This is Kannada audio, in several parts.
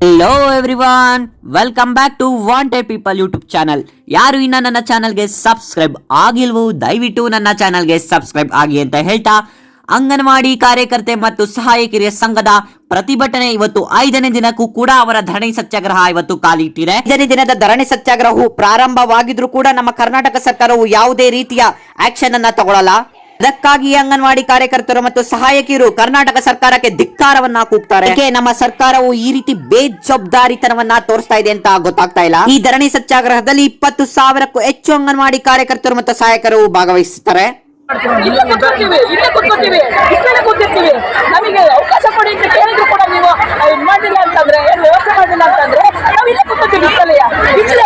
Hello everyone welcome back to ವಾಂಟೆ people YouTube channel ಯಾರು ಇನ್ನ ನನ್ನ ಚಾನಲ್ಗೆ ಸಬ್ಸ್ಕ್ರೈಬ್ ಆಗಿಲ್ವೋ, ದಯವಿಟ್ಟು ನನ್ನ ಚಾನಲ್ಗೆ ಸಬ್ಸ್ಕ್ರೈಬ್ ಆಗಿ ಅಂತ ಹೇಳ್ತಾ, ಅಂಗನವಾಡಿ ಕಾರ್ಯಕರ್ತೆ ಮತ್ತು ಸಹಾಯಕಿರಿಯ ಸಂಘದ ಪ್ರತಿಭಟನೆ ಇವತ್ತು ಐದನೇ ದಿನಕ್ಕೂ ಕೂಡ ಅವರ ಧರಣಿ ಸತ್ಯಾಗ್ರಹ ಇವತ್ತು ಕಾಲಿಟ್ಟಿದೆ. ಐದನೇ ದಿನದ ಧರಣಿ ಸತ್ಯಾಗ್ರಹವು ಪ್ರಾರಂಭವಾಗಿದ್ರು ಕೂಡ ನಮ್ಮ ಕರ್ನಾಟಕ ಸರ್ಕಾರವು ಯಾವುದೇ ರೀತಿಯ ಆಕ್ಷನ್ ಅನ್ನ ತಗೊಳ್ಳಲ್ಲ ಅದಕ್ಕಾಗಿ ಅಂಗನವಾಡಿ ಕಾರ್ಯಕರ್ತರು ಮತ್ತು ಸಹಾಯಕಿಯರು ಕರ್ನಾಟಕ ಸರ್ಕಾರಕ್ಕೆ ಧಿಕ್ಕಾರವನ್ನ ಕೂಗ್ತಾರೆ. ನಮ್ಮ ಸರ್ಕಾರವು ಈ ರೀತಿ ಬೇಜವಾಬ್ದಾರಿತನವನ್ನ ತೋರಿಸ್ತಾ ಇದೆ ಅಂತ ಗೊತ್ತಾಗ್ತಾ ಇಲ್ಲ. ಈ ಧರಣಿ ಸತ್ಯಾಗ್ರಹದಲ್ಲಿ ಇಪ್ಪತ್ತು ಸಾವಿರಕ್ಕೂ ಹೆಚ್ಚು ಅಂಗನವಾಡಿ ಕಾರ್ಯಕರ್ತರು ಮತ್ತು ಸಹಾಯಕರು ಭಾಗವಹಿಸುತ್ತಾರೆ ಇಲ್ಲೇ ಕೂತ್ಕೊಳ್ತೀವಿ ಇಲ್ಲೇ. ಕೂತ್ಕೊಳ್ತೀವಿ ಇಷ್ಟೇ ಕೂತಿರ್ತೀವಿ. ನಮಗೆ ಅವಕಾಶ ಕೊಡಿ ಅಂತ ಕೇಳಿದ್ರು ಕೂಡ ನೀವು. ಇದು ಮಾಡಿಲ್ಲ ಅಂತಂದ್ರೆ, ಏನು ವ್ಯವಸ್ಥೆ ಮಾಡಿಲ್ಲ ಅಂತಂದ್ರೆ, ನಾವು ಇಲ್ಲೇ ಕೂತ್ಕೊಳ್ತೀವಿ ಇಷ್ಟಲೆಯ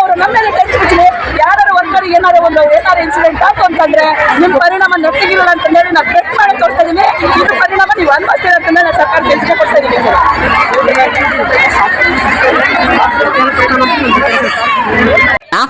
ಅವರು ನಮ್ಮ ಮೇಲೆ ಟೆಸ್ಟ್ ಬಿಚ್ಚಲಿ ಯಾರು ಏನಾದ್ರು ಒಂದು, ಏನಾದ್ರು ಇನ್ಸಿಡೆಂಟ್ ಆಯ್ತು ಅಂತಂದ್ರೆ, ನಿಮ್ ಪರಿಣಾಮ ನೆಟ್ಟಿಗಿಲ್ಲ ಅಂತ ಹೇಳಿ ನಾವು ಪ್ರೆಸ್ ಮಾಡಿ ತೋರಿಸ್ತಾ ಇದೀವಿ. ಇದು ಪರಿಣಾಮ ನೀವು ಅನ್ಭವಿಸ್ತೀರ ಅಂತ ನಾನು ಸರ್ಕಾರ ತಿಳಿಸ್ಕೊಂಡು ಕೊಡ್ತಾ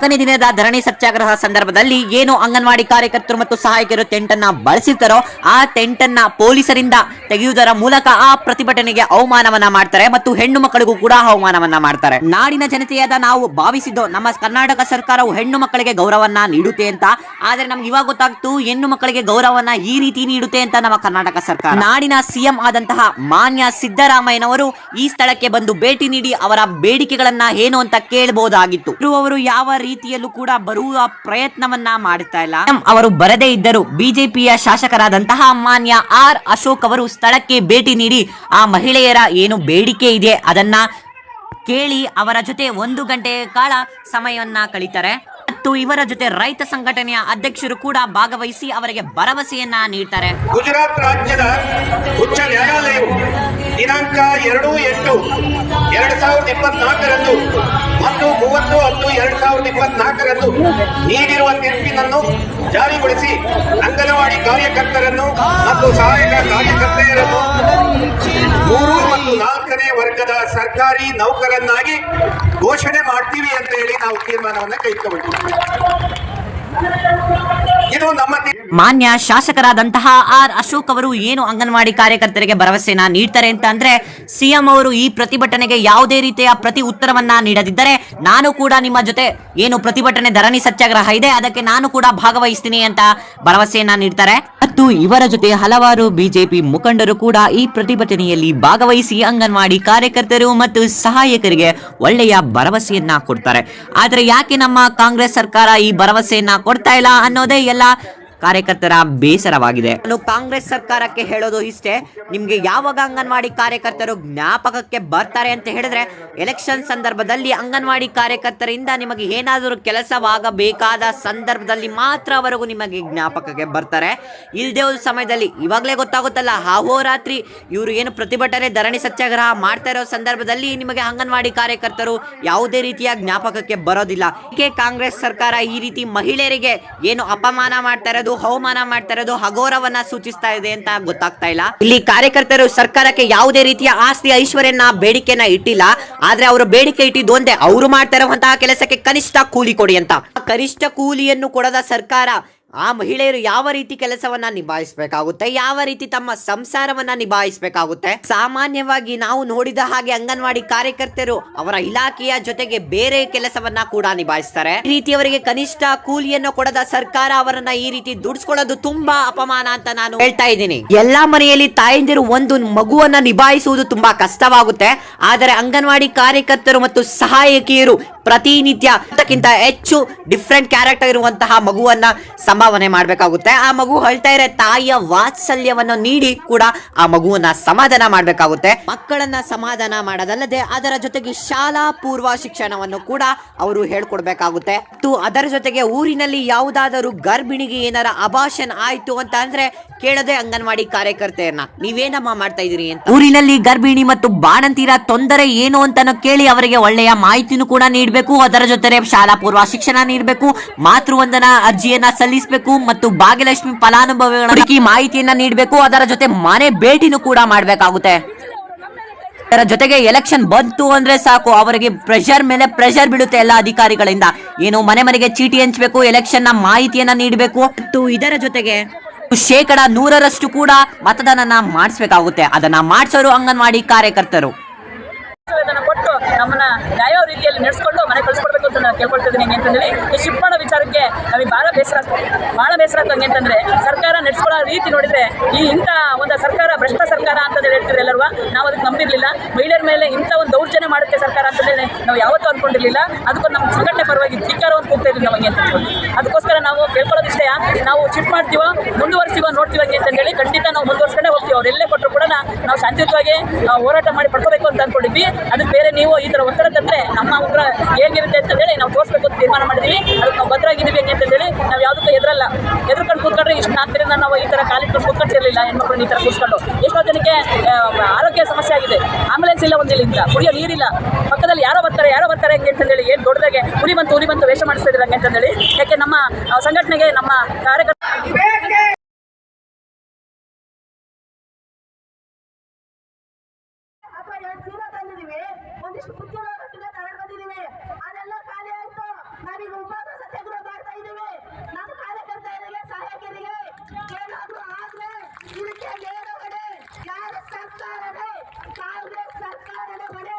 ನಾಲ್ಕನೇ ದಿನದ ಧರಣಿ ಸತ್ಯಾಗ್ರಹ ಸಂದರ್ಭದಲ್ಲಿ ಏನು ಅಂಗನವಾಡಿ ಕಾರ್ಯಕರ್ತರು ಮತ್ತು ಸಹಾಯಕರು ಟೆಂಟ್ ಅನ್ನ ಬಳಸಿರ್ತಾರೋ ಆ ಟೆಂಟ್ ಅನ್ನ ಪೊಲೀಸರಿಂದ ತೆಗೆಯುವುದರ ಮೂಲಕ ಆ ಪ್ರತಿಭಟನೆಗೆ ಅವಮಾನವನ್ನ ಮಾಡ್ತಾರೆ ಮತ್ತು ಹೆಣ್ಣು ಮಕ್ಕಳಿಗೂ ಕೂಡ ಅವಮಾನವನ್ನ ಮಾಡ್ತಾರೆ. ನಾಡಿನ ಜನತೆಯಾದ ನಾವು ಭಾವಿಸಿದ್ದು ನಮ್ಮ ಕರ್ನಾಟಕ ಸರ್ಕಾರವು ಹೆಣ್ಣು ಮಕ್ಕಳಿಗೆ ಗೌರವನ್ನ ನೀಡುತ್ತೆ ಅಂತ. ಆದ್ರೆ ನಮ್ಗೆ ಇವಾಗ ಗೊತ್ತಾಗ್ತು ಹೆಣ್ಣು ಮಕ್ಕಳಿಗೆ ಗೌರವನ್ನ ಈ ರೀತಿ ನೀಡುತ್ತೆ ಅಂತ ನಮ್ಮ ಕರ್ನಾಟಕ ಸರ್ಕಾರ. ನಾಡಿನ ಸಿಎಂ ಆದಂತಹ ಮಾನ್ಯ ಸಿದ್ದರಾಮಯ್ಯನವರು ಈ ಸ್ಥಳಕ್ಕೆ ಬಂದು ಭೇಟಿ ನೀಡಿ ಅವರ ಬೇಡಿಕೆಗಳನ್ನ ಏನು ಅಂತ ಕೇಳಬಹುದಾಗಿತ್ತು ಇರುವವರು ಯಾವ ರೀತಿಯಲ್ಲೂ ಕೂಡ ಬರುವ ಪ್ರಯತ್ನವನ್ನ ಮಾಡ್ತಾ ಇಲ್ಲ. ಅವರು ಬರದೇ ಇದ್ದರು ಬಿಜೆಪಿಯ ಶಾಸಕರಾದಂತಹ ಮಾನ್ಯ ಆರ್ ಅಶೋಕ್ ಅವರು ಸ್ಥಳಕ್ಕೆ ಭೇಟಿ ನೀಡಿ ಆ ಮಹಿಳೆಯರ ಏನು ಬೇಡಿಕೆ ಇದೆ ಅದನ್ನ ಕೇಳಿ ಅವರ ಜೊತೆ ಒಂದು ಗಂಟೆ ಕಾಲ ಸಮಯವನ್ನ ಕಳೀತಾರೆ. ಮತ್ತು ಇವರ ಜೊತೆ ರೈತ ಸಂಘಟನೆಯ ಅಧ್ಯಕ್ಷರು ಕೂಡ ಭಾಗವಹಿಸಿ ಅವರಿಗೆ ಭರವಸೆಯನ್ನ ನೀಡ್ತಾರೆ. ಗುಜರಾತ್ ರಾಜ್ಯದ ಉಚ್ಚ ನ್ಯಾಯಾಲಯವು ದಿನಾಂಕ ಎರಡು ಎಂಟು, ಎರಡ್ ಸಾವಿರದ ಇಪ್ಪತ್ನಾಲ್ಕರಂದು ಮತ್ತು ಮೂವತ್ತು ಹತ್ತು ಎರಡ್ ಸಾವಿರದ ಇಪ್ಪತ್ನಾಲ್ಕರಂದು ನೀಡಿರುವ ತೀರ್ಪಿನನ್ನು ಜಾರಿಗೊಳಿಸಿ ಅಂಗನವಾಡಿ ಕಾರ್ಯಕರ್ತರನ್ನು ಮತ್ತು ಸಹಾಯಕ ಕಾರ್ಯಕರ್ತೆಯರನ್ನು ಮೂರು ಮತ್ತು ನಾಲ್ಕನೇ ವರ್ಗದ ಸರ್ಕಾರಿ ನೌಕರನ್ನಾಗಿ ಘೋಷಣೆ ಮಾಡ್ತೀವಿ ಅಂತ ಹೇಳಿ ನಾವು ತೀರ್ಮಾನವನ್ನು ತೀರ್ಮಾನ. ಮಾನ್ಯ ಶಾಸಕರಾದಂತಹ ಆರ್ ಅಶೋಕ್ ಅವರು ಏನು ಅಂಗನವಾಡಿ ಕಾರ್ಯಕರ್ತರಿಗೆ ಭರವಸೆನ ನೀಡ್ತಾರೆ ಅಂತ ಅಂದ್ರೆ ಸಿಎಂ ಅವರು ಈ ಪ್ರತಿಭಟನೆಗೆ ಯಾವುದೇ ರೀತಿಯ ಪ್ರತಿ ಉತ್ತರವನ್ನ ನೀಡದಿದ್ದರೆ ನಾನು ಕೂಡ ನಿಮ್ಮ ಜೊತೆ ಏನು ಪ್ರತಿಭಟನೆ ಧರಣಿ ಸತ್ಯಾಗ್ರಹ ಇದೆ, ಅದಕ್ಕೆ ನಾನು ಕೂಡ ಭಾಗವಹಿಸ್ತೀನಿ ಅಂತ ಭರವಸೆಯನ್ನ ನೀಡ್ತಾರೆ. ಮತ್ತು ಇವರ ಜೊತೆ ಹಲವಾರು ಬಿಜೆಪಿ ಮುಖಂಡರು ಕೂಡ ಈ ಪ್ರತಿಭಟನೆಯಲ್ಲಿ ಭಾಗವಹಿಸಿ ಅಂಗನವಾಡಿ ಕಾರ್ಯಕರ್ತರು ಮತ್ತು ಸಹಾಯಕರಿಗೆ ಒಳ್ಳೆಯ ಭರವಸೆಯನ್ನ ಕೊಡ್ತಾರೆ. ಆದ್ರೆ ಯಾಕೆ ನಮ್ಮ ಕಾಂಗ್ರೆಸ್ ಸರ್ಕಾರ ಈ ಭರವಸೆಯನ್ನ ಕೊಡ್ತಾ ಇಲ್ಲ ಅನ್ನೋದೇ ಎಲ್ಲ ಕಾರ್ಯಕರ್ತರ ಬೇಸರವಾಗಿದೆ. ನಾನು ಕಾಂಗ್ರೆಸ್ ಸರ್ಕಾರಕ್ಕೆ ಹೇಳೋದು ಇಷ್ಟೇ, ನಿಮ್ಗೆ ಯಾವಾಗ ಅಂಗನವಾಡಿ ಕಾರ್ಯಕರ್ತರು ಜ್ಞಾಪಕಕ್ಕೆ ಬರ್ತಾರೆ ಅಂತ ಹೇಳಿದ್ರೆ, ಎಲೆಕ್ಷನ್ ಸಂದರ್ಭದಲ್ಲಿ ಅಂಗನವಾಡಿ ಕಾರ್ಯಕರ್ತರಿಂದ ನಿಮಗೆ ಏನಾದರೂ ಕೆಲಸವಾಗಬೇಕಾದ ಸಂದರ್ಭದಲ್ಲಿ ಮಾತ್ರ ಅವರೆಗೂ ನಿಮಗೆ ಜ್ಞಾಪಕಕ್ಕೆ ಬರ್ತಾರೆ. ಇಲ್ಲದೆ ಒಂದು ಸಮಯದಲ್ಲಿ ಇವಾಗಲೇ ಗೊತ್ತಾಗುತ್ತಲ್ಲ ಅಹೋರಾತ್ರಿ ಇವರು ಏನು ಪ್ರತಿಭಟನೆ ಧರಣಿ ಸತ್ಯಾಗ್ರಹ ಮಾಡ್ತಾ ಇರೋ ಸಂದರ್ಭದಲ್ಲಿ ನಿಮಗೆ ಅಂಗನವಾಡಿ ಕಾರ್ಯಕರ್ತರು ಯಾವುದೇ ರೀತಿಯ ಜ್ಞಾಪಕಕ್ಕೆ ಬರೋದಿಲ್ಲ. ಕಾಂಗ್ರೆಸ್ ಸರ್ಕಾರ ಈ ರೀತಿ ಮಹಿಳೆಯರಿಗೆ ಏನು ಅಪಮಾನ ಮಾಡ್ತಾ ಇರೋದು? ಅವಮಾನ ಮಾಡ್ತಾ ಇರೋದು ಹಗೋರವನ್ನ ಸೂಚಿಸ್ತಾ ಇದೆ ಅಂತ ಗೊತ್ತಾಗ್ತಾ ಇಲ್ಲ. ಇಲ್ಲಿ ಕಾರ್ಯಕರ್ತರು ಸರ್ಕಾರಕ್ಕೆ ಯಾವುದೇ ರೀತಿಯ ಆಸ್ತಿ, ಐಶ್ವರ್ಯನ ಬೇಡಿಕೆನ ಇಟ್ಟಿಲ್ಲ. ಆದ್ರೆ ಅವರು ಬೇಡಿಕೆ ಇಟ್ಟಿದ್ದು ಒಂದೇ, ಅವರು ಮಾಡ್ತಾ ಇರುವಂತಹ ಕೆಲಸಕ್ಕೆ ಕನಿಷ್ಠ ಕೂಲಿ ಕೊಡಿ ಅಂತ. ಕನಿಷ್ಠ ಕೂಲಿಯನ್ನು ಕೊಡದ ಸರ್ಕಾರ ಆ ಮಹಿಳೆಯರು ಯಾವ ರೀತಿ ಕೆಲಸವನ್ನ ನಿಭಾಯಿಸಬೇಕಾಗುತ್ತೆ, ಯಾವ ರೀತಿ ತಮ್ಮ ಸಂಸಾರವನ್ನ ನಿಭಾಯಿಸಬೇಕಾಗುತ್ತೆ, ಸಾಮಾನ್ಯವಾಗಿ ನಾವು ನೋಡಿದ ಹಾಗೆ ಅಂಗನವಾಡಿ ಕಾರ್ಯಕರ್ತರು ಅವರ ಇಲಾಖೆಯ ಜೊತೆಗೆ ಬೇರೆ ಕೆಲಸವನ್ನ ಕೂಡ ನಿಭಾಯಿಸ್ತಾರೆ. ಈ ರೀತಿ ಅವರಿಗೆ ಕನಿಷ್ಠ ಕೂಲಿಯನ್ನು ಕೊಡದ ಸರ್ಕಾರ ಅವರನ್ನ ಈ ರೀತಿ ದುಡಿಸ್ಕೊಳ್ಳೋದು ತುಂಬಾ ಅಪಮಾನ ಅಂತ ನಾನು ಹೇಳ್ತಾ ಇದ್ದೀನಿ. ಎಲ್ಲಾ ಮನೆಯಲ್ಲಿ ತಾಯಂದಿರು ಒಂದು ಮಗುವನ್ನ ನಿಭಾಯಿಸುವುದು ತುಂಬಾ ಕಷ್ಟವಾಗುತ್ತೆ. ಆದರೆ ಅಂಗನವಾಡಿ ಕಾರ್ಯಕರ್ತರು ಮತ್ತು ಸಹಾಯಕಿಯರು ಪ್ರತಿನಿತ್ಯ ಅದಕ್ಕಿಂತ ಹೆಚ್ಚು ಡಿಫ್ರೆಂಟ್ ಕ್ಯಾರೆಕ್ಟರ್ ಇರುವಂತಹ ಮಗುವನ್ನ ಸಂಭಾವನೆ ಮಾಡಬೇಕಾಗುತ್ತೆ. ಆ ಮಗು ಅಳ್ತಾ ಇರೋ ತಾಯಿಯ ವಾತ್ಸಲ್ಯವನ್ನು ನೀಡಿ ಕೂಡ ಆ ಮಗುವನ್ನ ಸಮಾಧಾನ ಮಾಡಬೇಕಾಗುತ್ತೆ. ಮಕ್ಕಳನ್ನ ಸಮಾಧಾನ ಮಾಡೋದಲ್ಲದೆ ಅದರ ಜೊತೆಗೆ ಶಾಲಾ ಪೂರ್ವ ಶಿಕ್ಷಣವನ್ನು ಕೂಡ ಅವರು ಹೇಳ್ಕೊಡ್ಬೇಕಾಗುತ್ತೆ. ಮತ್ತು ಅದರ ಜೊತೆಗೆ ಊರಿನಲ್ಲಿ ಯಾವುದಾದರೂ ಗರ್ಭಿಣಿಗೆ ಏನಾರ ಅಭಾಷನ್ ಆಯ್ತು ಅಂತ ಅಂದ್ರೆ ಕೇಳದೆ ಅಂಗನವಾಡಿ ಕಾರ್ಯಕರ್ತೆಯನ್ನ ನೀವೇನಮ್ಮ ಮಾಡ್ತಾ ಇದೀರಿ ಅಂತ. ಊರಿನಲ್ಲಿ ಗರ್ಭಿಣಿ ಮತ್ತು ಬಾಣಂತಿರ ತೊಂದರೆ ಏನು ಅಂತ ಕೇಳಿ ಅವರಿಗೆ ಒಳ್ಳೆಯ ಮಾಹಿತಿನೂ ಕೂಡ ನೀಡಬೇಕು. ಅದರ ಜೊತೆ ಶಾಲಾ ಪೂರ್ವ ಶಿಕ್ಷಣ ನೀಡಬೇಕು. ಮಾತೃವಂದನ ಅರ್ಜಿಯನ್ನ ಸಲ್ಲಿಸಬೇಕು ಮತ್ತು ಭಾಗ್ಯಲಕ್ಷ್ಮಿ ಫಲಾನುಭವಿಗಳ ಮಾಹಿತಿಯನ್ನ ನೀಡಬೇಕು. ಅದರ ಜೊತೆ ಮನೆ ಭೇಟಿನೂ ಕೂಡ ಮಾಡಬೇಕಾಗುತ್ತೆ. ಅದರ ಜೊತೆಗೆ ಎಲೆಕ್ಷನ್ ಬಂತು ಅಂದ್ರೆ ಸಾಕು. ಅವರಿಗೆ ಪ್ರೆಷರ್ ಮೇಲೆ ಪ್ರೆಷರ್ ಬೀಳುತ್ತೆ ಎಲ್ಲ ಅಧಿಕಾರಿಗಳಿಂದ. ಏನು ಮನೆ ಮನೆಗೆ ಚೀಟಿ ಹಂಚಬೇಕು ಎಲೆಕ್ಷನ್ನ ಮಾಹಿತಿಯನ್ನ ನೀಡಬೇಕು. ಮತ್ತು ಇದರ ಜೊತೆಗೆ ಶೇಕಡ ನೂರರಷ್ಟು ಕೂಡ ಮತದಾನನ ಮಾಡಿಸ್ಬೇಕಾಗುತ್ತೆ. ಅದನ್ನ ಮಾಡಿಸೋರು ಅಂಗನವಾಡಿ ಕಾರ್ಯಕರ್ತರು. ಇದನ್ನ ಕೊಟ್ಟು ನ್ಯಾಯ ರೀತಿಯಲ್ಲಿ ನಡೆಸ್ಕೊಂಡು ಮನೆ ಕಳಿಸ್ಕೊಡ್ಬೇಕು ಅಂತ ನಾನು ಕೇಳ್ಕೊಳ್ತಿದ್ದೀನಿ ಹೆಂಗೆ ಅಂತಂದೇಳಿ ಈ ಶಿಫ್ಟ್ ಮಾಡೋ ವಿಚಾರಕ್ಕೆ ನಮಗೆ ಭಾಳ ಬೇಸರ ಭಾಳ ಬೇಸರ ಆಗ್ತದೆ ಅಂತಂದ್ರೆ, ಸರ್ಕಾರ ನಡೆಸ್ಕೊಳ್ಳೋ ರೀತಿ ನೋಡಿದ್ರೆ, ಈ ಇಂಥ ಒಂದು ಸರ್ಕಾರ, ಭ್ರಷ್ಟ ಸರ್ಕಾರ ಅಂತ ಹೇಳ್ತಿದ್ರು ಎಲ್ಲರೂ ನಾವು ಅದಕ್ಕೆ ನಂಬಿರಲಿಲ್ಲ. ಮಹಿಳೆಯರ ಮೇಲೆ ಇಂಥ ಒಂದು ದೌರ್ಜನ್ಯ ಮಾಡುತ್ತೆ ಸರ್ಕಾರ ಅಂತಂದೇಳಿ ನಾವು ಯಾವತ್ತೂ ಅಂದ್ಕೊಂಡಿರಲಿಲ್ಲ ಅದಕ್ಕೂ ನಮ್ಮ ಸಂಘಟನೆ ಪರವಾಗಿ ಧಿಕ್ಕಾರ ಅಂತ ಇದ್ವಿ ನಮಗೆ ಅಂತ. ಅದಕ್ಕೋಸ್ಕರ ನಾವು ಕೇಳ್ಕೊಳ್ಳೋದಿಷ್ಟೇ ನಾವು ಶಿಫ್ಟ್ ಮಾಡ್ತೀವೋ ಮುಂದುವರಿಸಿವೋ ನೋಡ್ತೀವಿ ಅಂತಂದೇಳಿ ಖಂಡಿತ ನಾವು ಮುಂದುವರ್ಸ್ಕೊಂಡೆ ಹೋಗ್ತೀವಿ. ಅವರೆಲ್ಲೇ ಕೊಟ್ಟರು ಕೂಡ ನಾವು ಶಾಂತಿಯುತವಾಗಿ ಹೋರಾಟ ಮಾಡಿ ಪಡ್ಕೋಬೇಕು ಅಂತ ಅಂದ್ಕೊಂಡಿದ್ವಿ ಅದಕ್ಕೆ ಬೇರೆ ನೀವು ಈ ಥರ ಒತ್ತಡ ತಂದರೆ ನಮ್ಮ ಉಗ್ರ ಹೇಗಿರುತ್ತೆ ಹೇಳಿ ನಾವು ತೋರಿಸ್ಬೇಕು ಅಂತ ತೀರ್ಮಾನ ಮಾಡಿದ್ವಿ. ಅದಕ್ಕೆ ನಾವು ಭದ್ರಾಗಿದ್ದೀವಿ ಅಂತ ಹೇಳಿ ನಾವು ಯಾವುದಕ್ಕೂ ಎದುರಲ್ಲ ಎದುರ್ಕೊಂಡು ಕೂತ್ಕೊಂಡ್ರೆ ಇಷ್ಟು ನಾಲ್ಕರಿಂದ ನಾವು ಈ ಥರ ಕಾಲಿಟ್ಕೊಂಡು ಕೂತ್ಕೊಂಡಿರಲಿಲ್ಲ. ಹೆಣ್ಮಕ್ಳನ್ನ ಈ ಥರ ಕೂತ್ಕೊಂಡು ಎಷ್ಟೋ ಜನಕ್ಕೆ ಆರೋಗ್ಯ ಸಮಸ್ಯೆ ಆಗಿದೆ. ಆಂಬುಲೆನ್ಸ್ ಇಲ್ಲ ಒಂದಿಲ್ಲ ಕುಡಿಯೋ ನೀರಿಲ್ಲ. ಪಕ್ಕದಲ್ಲಿ ಯಾರೋ ಬರ್ತಾರೆ ಯಾರೋ ಬರ್ತಾರೆ ಹೆಂಗೆ ಅಂತ ಹೇಳಿ ಏನು ದೊಡ್ಡದಾಗೆ ಉರಿ ಬಂತು ಉರಿ ಬಂತು ವೇಷ ಮಾಡಿಸ್ತಾ ಹಂಗೆ ಅಂತಂದೇಳಿ. ಯಾಕೆ ನಮ್ಮ ಸಂಘಟನೆಗೆ ನಮ್ಮ ಕಾರ್ಯಕರ್ತ ಒಂದಿಷ್ಟು ರೊಟ್ಟಿಗೆ ತಗೊಂಡು ಬಂದಿದೀವಿ ಅದೆಲ್ಲ ಖಾಲಿ ಆಯ್ತು ನಾವೀಗ ಉಪವಾಸ ಸತ್ಯಾಗ್ರಹ ಮಾಡ್ತಾ ಇದೀವಿ ನಮ್ಮ ಕಾರ್ಯಕರ್ತರಿಗೆ ಸಹಾಯಕರಿಗೆ ಏನಾದ್ರೂ ಆದ್ರೆ ಇದಕ್ಕೆ ನೇರವಡೆ ಯಾರ ಸರ್ಕಾರನೇ ಕಾಂಗ್ರೆಸ್ ಸರ್ಕಾರನೇ ಬರೆ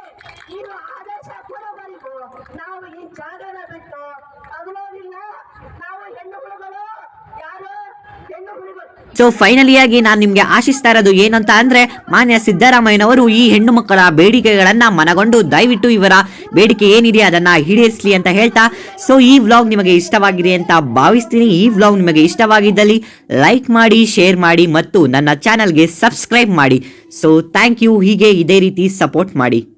ನೀವು ಆದೇಶ ಕೊಡೋವರೆಗೂ ನಾವು ಈ ಜಾಗನ ಬಿಟ್ಟು ಅಗಲೋದಿಲ್ಲ ನಾವು ಹೆಣ್ಣು ಹುಡುಗರು ಯಾರು ಹೆಣ್ಣು ಹುಡುಗರು ಸೊ ಫೈನಲಿಯಾಗಿ ನಾನು ನಿಮಗೆ ಆಶಿಸ್ತಾ ಇರೋದು ಏನಂತ ಅಂದ್ರೆ, ಮಾನ್ಯ ಸಿದ್ದರಾಮಯ್ಯನವರು ಈ ಹೆಣ್ಣು ಮಕ್ಕಳ ಬೇಡಿಕೆಗಳನ್ನ ಮನಗೊಂಡು ದಯವಿಟ್ಟು ಇವರ ಬೇಡಿಕೆ ಏನಿದೆ ಅದನ್ನ ಈಡೇರಿಸಲಿ ಅಂತ ಹೇಳ್ತಾ ಸೊ ಈ ವ್ಲಾಗ್ ನಿಮಗೆ ಇಷ್ಟವಾಗಿದೆ ಅಂತ ಭಾವಿಸ್ತೀನಿ. ಈ ವ್ಲಾಗ್ ನಿಮಗೆ ಇಷ್ಟವಾಗಿದ್ದಲ್ಲಿ ಲೈಕ್ ಮಾಡಿ ಶೇರ್ ಮಾಡಿ ಮತ್ತು ನನ್ನ ಚಾನಲ್ಗೆ ಸಬ್ಸ್ಕ್ರೈಬ್ ಮಾಡಿ. ಸೊ ಥ್ಯಾಂಕ್ ಯು ಹೀಗೆ ಇದೇ ರೀತಿ ಸಪೋರ್ಟ್ ಮಾಡಿ.